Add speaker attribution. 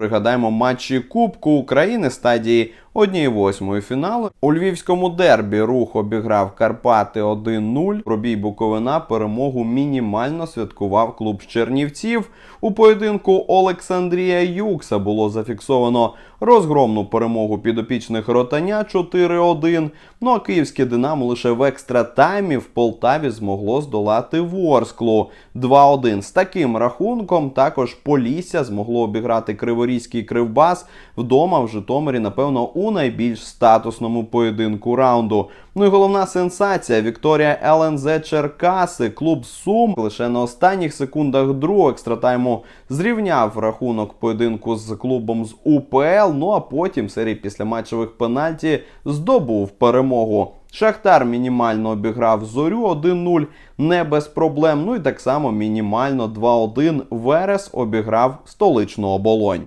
Speaker 1: Пригадаємо матчі Кубку України стадії 1-8 фіналу. У львівському дербі рух обіграв Карпати 1-0. Пробій Буковина перемогу мінімально святкував клуб з Чернівців. У поєдинку Олександрія Юкса було зафіксовано розгромну перемогу підопічних ротаня 4-1. Ну а київське Динамо лише в екстра таймі в Полтаві змогло здолати Ворсклу 2-1. З таким рахунком також Полісся змогло обіграти Криворізький Кривбас вдома в Житомирі, напевно, у найбільш статусному поєдинку раунду. Ну і головна сенсація Вікторія ЛНЗ Черкаси. Клуб Сум лише на останніх секундах другого екстратайму зрівняв рахунок поєдинку з клубом з УПЛ. Ну а потім серії післяматчевих пенальті здобув перемогу. Шахтар мінімально обіграв зорю 1-0 не без проблем. Ну і так само мінімально 2-1 Верес обіграв столичну оболонь.